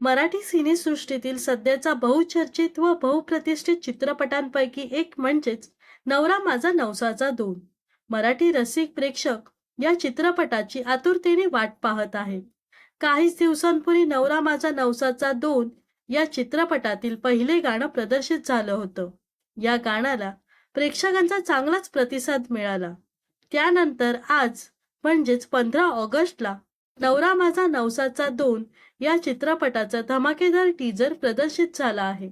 मराठी सिनेसृष्टीतील सध्याचा बहुचर्चित व बहुप्रतिष्ठित चित्रपटांपैकी एक म्हणजेच नवरा माझा नवसाचा दोन. मराठी रसिक प्रेक्षक या चित्रपटाची आतुरतेने वाट पाहत आहेत. काहीच दिवसांपूर्वी नवरा माझा नवसाचा दोन या चित्रपटातील पहिले गाणं प्रदर्शित झालं होतं. या गाण्याला प्रेक्षकांचा चांगलाच प्रतिसाद मिळाला. त्यानंतर आज म्हणजेच पंधरा ऑगस्टला नवरा माझा नवसाचा दोन या चित्रपटाचा धमाकेदार टीजर प्रदर्शित झाला आहे.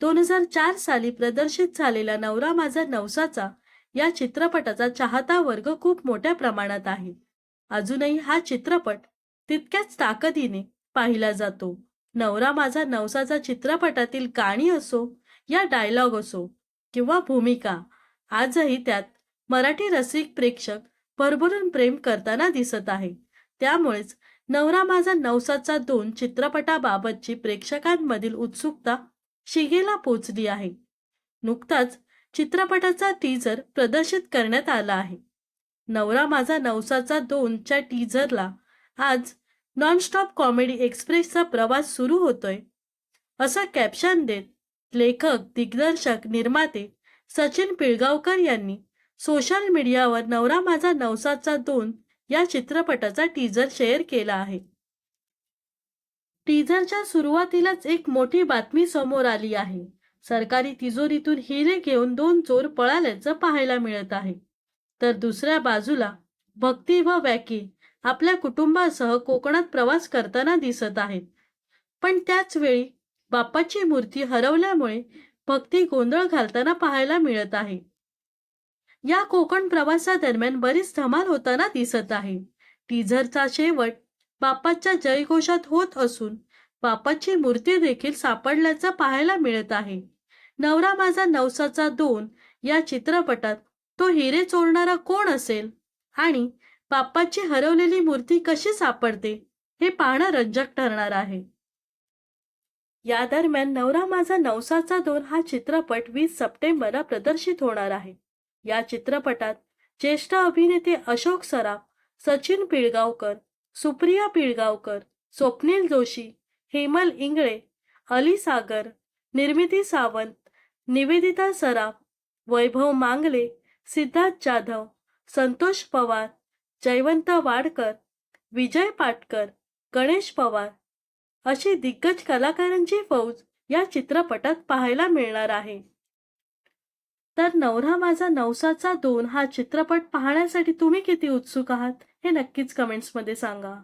दोन हजार चार साली प्रदर्शित झालेला नवरा माझा नवसाचा या चित्रपटाचा चाहता वर्ग खूप मोठ्या प्रमाणात आहे. अजूनही हा चित्रपट तितक्याच ताकदीने पाहिला जातो. नवरा माझा नवसाचा चित्रपटातील गाणी असो या डायलॉग असो किंवा भूमिका आजही त्यात मराठी रसिक प्रेक्षक भरभरून प्रेम करताना दिसत आहे. त्यामुळेच नवरा माझा नवसाचा दोन चित्रपटाबाबतची प्रेक्षकांमधील उत्सुकता शिगेला पोचली आहे. नुकताच चित्रपटाचा टीझर प्रदर्शित करण्यात आला आहे. नवरा माझा नवसाचा दोनच्या टीझरला आज नॉनस्टॉप कॉमेडी एक्सप्रेसचा प्रवास सुरू होतोय. असं कॅप्शन देत लेखक दिग्दर्शक निर्माते सचिन पिळगावकर यांनी सोशल मीडियावर नवरा माझा नवसाचा दोन या चित्रपटाचा टीजर शेअर केला आहे. टीझरच्या सुरुवातीलाच एक मोठी बातमी समोर आली आहे. सरकारी तिजोरीतून हिरे घेऊन दोन चोर पळाल्याचं पाहायला मिळत आहे. तर दुसऱ्या बाजूला भक्ती व वॅकी आपल्या कुटुंबासह कोकणात प्रवास करताना दिसत आहेत. पण त्याच वेळी बाप्पाची मूर्ती हरवल्यामुळे भक्ती गोंधळ घालताना पाहायला मिळत आहे. या कोकण प्रवासादरम्यान बरीच धमाल होताना दिसत आहे. टीझरचा शेवट बाप्पाच्या जयघोषात होत असून बाप्पाची मूर्ती देखील सापडल्याचं पाहायला मिळत आहे. नवरा माझा नवसाचा दोन या चित्रपटात तो हिरे चोरणारा कोण असेल? आणि बाप्पाची हरवलेली मूर्ती कशी सापडते? हे पाहणं रंजक ठरणार आहे. या दरम्यान नवरा माझा नवसाचा दोन हा चित्रपट वीस सप्टेंबरला प्रदर्शित होणार आहे. या चित्रपटात ज्येष्ठ अभिनेते अशोक सराफ सचिन पिळगावकर सुप्रिया पिळगावकर स्वप्नील जोशी हेमल इंगळे अली सागर निर्मिती सावंत निवेदिता सराफ वैभव मांगले सिद्धार्थ जाधव संतोष पवार जयवंत वाडकर विजय पाटकर गणेश पवार अशी दिग्गज कलाकारांची फौज या चित्रपटात पाहायला मिळणार आहे. तर नवरा माझा नवसाचा दोन हा चित्रपट पाहण्यासाठी तुम्ही किती उत्सुक आहात हे नक्कीच कमेंट्समध्ये सांगा.